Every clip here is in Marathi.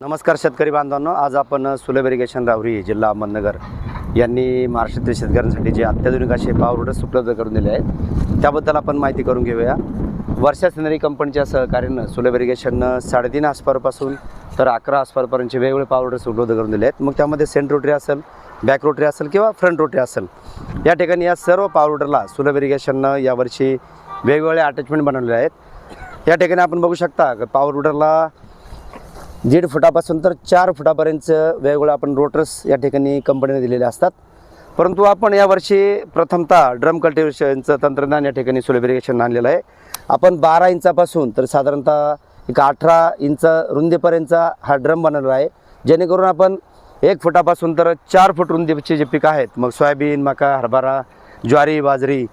नमस्कार शेतकरी बांधवांनो आज आपण सुलभ इरिगेशन राहुरी जिल्हा अहमदनगर यांनी महाराष्ट्रातील शेतकऱ्यांसाठी जे अत्याधुनिक असे पावर रोडर्स उपलब्ध करून दिले आहेत त्याबद्दल आपण माहिती करून घेऊया. वर्षा सिनरी कंपनीच्या सहकार्यानं सुलभ इरिगेशननं साडेतीन आसपारपासून तर अकरा आसपारपर्यंतचे वेगवेगळे पॉवर रोडर्स उपलब्ध करून दिले आहेत. मग त्यामध्ये सेंट रोटरी असेल बॅक रोटरी असेल किंवा फ्रंट रोटरी असेल या ठिकाणी या सर्व पावर रोडरला सुलभ इरिगेशननं यावर्षी वेगवेगळे अटॅचमेंट बनवलेले आहेत. या ठिकाणी आपण बघू शकता पावर रोडरला दीड फुटापासून तर चार फुटापर्यंत वेगवेगळ्या आपण रोटर्स या ठिकाणी कंपनीने दिलेले असतात. परंतु आपण यावर्षी प्रथमतः ड्रम कल्टिवेशनचं तंत्रज्ञान या ठिकाणी सोलिब्रिगेशन आणलेलं आहे. आपण बारा इंचापासून तर साधारणतः एक अठरा इंच रुंदीपर्यंतचा हा ड्रम बनवला आहे. जेणेकरून आपण एक फुटापासून तर चार फूट रुंदीचे जे पिकं आहेत मग सोयाबीन मका हरभरा ज्वारी बाजरी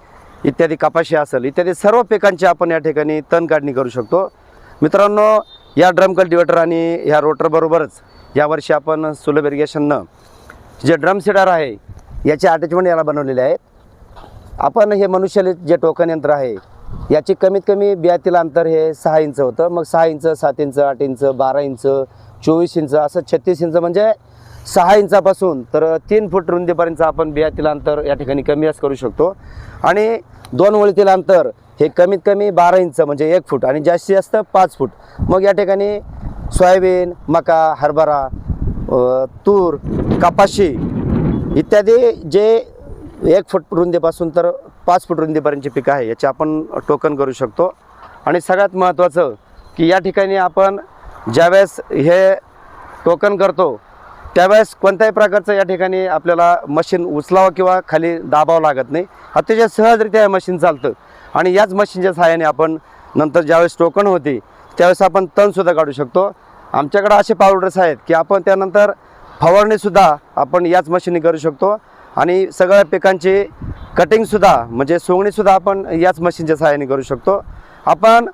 इत्यादी कपाशी असेल इत्यादी सर्व पिकांची आपण या ठिकाणी तण काढणी करू शकतो. मित्रांनो या ड्रम कल्टिवेटर आणि ह्या रोटरबरोबरच यावर्षी आपण सुलभ इरिगेशननं जे ड्रम सीडर आहे याचे अटॅचमेंट याला बनवलेले आहेत. आपण हे मनुष्यलित जे टोकन यंत्र आहे याची कमीत कमी बियातील अंतर हे सहा इंच होतं. मग सहा इंच सात इंच आठ इंच बारा इंच चोवीस इंच असं छत्तीस इंच म्हणजे सहा इंचापासून तर तीन फूट रुंदीपर्यंत आपण बियातील अंतर या ठिकाणी कमी जास्त करू शकतो. आणि दोन वळीतील अंतर हे कमीत कमी बारा इंच म्हणजे एक फूट आणि जास्तीत जास्त पाच फूट. मग या ठिकाणी सोयाबीन मका हरभरा तूर कपाशी इत्यादी जे एक फूट रुंदीपासून तर पाच फूट रुंदीपर्यंतची पिकं आहे याचे आपण टोकन करू शकतो. आणि सगळ्यात महत्त्वाचं की या ठिकाणी आपण ज्यावेळेस हे टोकन करतो त्यावेळेस कोणत्याही प्रकारचं या ठिकाणी आपल्याला मशीन उचलावं किंवा खाली दाबावं लागत नाही. अतिशय सहजरित्या हे मशीन चालतं. आणि याच मशीनच्या सहाय्याने आपण नंतर ज्यावेळेस टोकन होती त्यावेळेस आपण तणसुद्धा काढू शकतो. आमच्याकडे असे पावडर्स आहेत की आपण त्यानंतर फवारणीसुद्धा आपण याच मशीनने करू शकतो. आणि सगळ्या पिकांची कटिंगसुद्धा म्हणजे सोंगणीसुद्धा आपण याच मशीनच्या सहाय्याने करू शकतो. आपण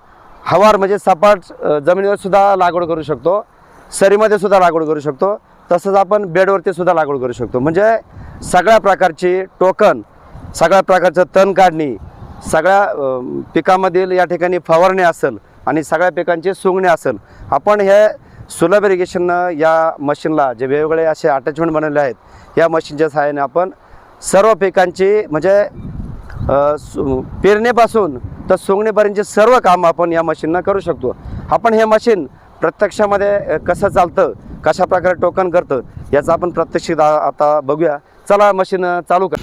हवार म्हणजे सपाट जमिनीवरसुद्धा जमिनीवर सुद्धा लागवड करू शकतो. सरीमध्ये सुद्धा लागवड करू शकतो. तसंच आपण बेडवरती सुद्धा लागवड करू शकतो. म्हणजे सगळ्या प्रकारची टोकन सगळ्या प्रकारचं तण काढणी सगळ्या पिकामधील या ठिकाणी फवारणी असेल आणि सगळ्या पिकांची सुंगणे असेल आपण हे सुलभ इरिगेशननं या मशीनला जे वेगवेगळे असे अटॅचमेंट बनवले आहेत या मशीनच्या सहाय्याने आपण सर्व पिकांची म्हणजे सु- पेरणीपासून तर सोंगणीपर्यंतचे सर्व काम आपण या मशीननं करू शकतो. आपण हे मशीन प्रत्यक्षामध्ये कसं चालतं कशा प्रकारे टोकन करतं याचं आपण प्रत्यक्षित आता बघूया. चला मशीन चालू कर.